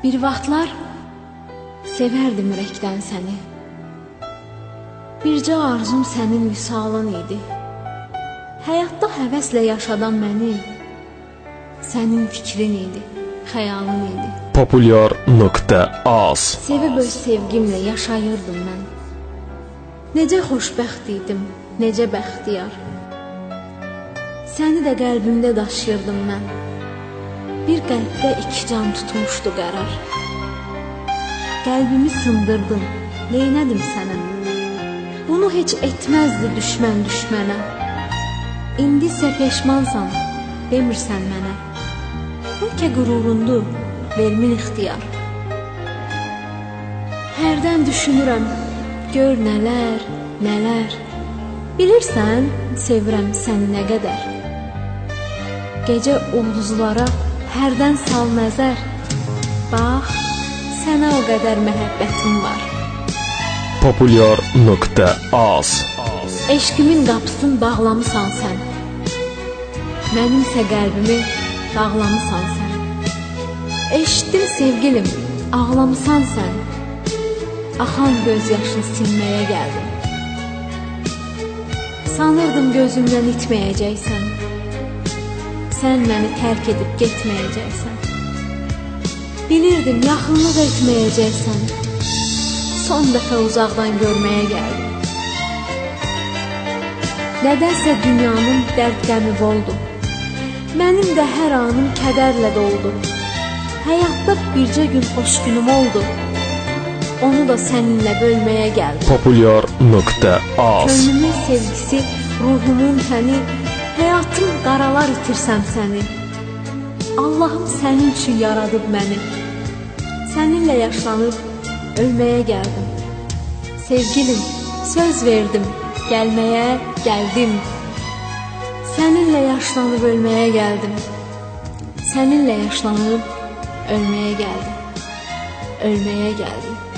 Bir vaxtlar sevərdim ürəkdən səni. Bircə arzum sənin vüsalın idi. Həyatda həvəslə yaşadan məni sənin fikrin idi, xəyalın idi. Populyar.az Sevib öz sevgimlə yaşayırdım mən. Necə xoşbəxt idim, necə bəxtiyar. Səni də qəlbimdə daşıyırdım mən. Bir qəlbdə iki can tutmuşdu qərar. Qəlbimi sındırdın, neynədim sənə? Bunu heç etməzdi düşmən düşmənə. İndi isə peşmansan, demirsən mənə. Bəlkə qürurundur, vermin ixtiyar. Hərdən düşünürəm, gör nələr, nələr. Bilirsən, sevirəm səni nə qədər. Gecə ulduzlara hərdən sal nəzər. Bax, sənə o qədər məhəbbətim var. Populyar.az Eşqimin qapısını bağlamısan sən. Mənimsə qəlbimi dağlamısan sən. Eşitdim sevgilim, ağlamısan sən. Axan göz yaşını silməyə gəldim. Sanırdım gözümdən itməyəcəksən. Sən məni tərk edib getməyəcəksən. Bilirdim yaxınlıq etməyəcəksən. Son dəfə uzaqdan görməyə gəldim. Nədənsə dünyanın dərd-qəmi oldu. Mənim də hər anım kədərlə doldu. Həyatda bircə gün xoş günüm oldu. Onu da səninlə bölməyə gəldim. Populyar.az Könlümün sevgisi, ruhumun təni, həyatım qaralar itirsəm səni. Allahım sənin üçün yaradıb məni. Səninlə yaşlanıb ölməyə gəldim. Sevgilim, söz verdim, gəlməyə gəldim. Səninlə yaşlanıb ölməyə gəldim. Səninlə yaşlanıb ölməyə gəldim. Ölməyə gəldim.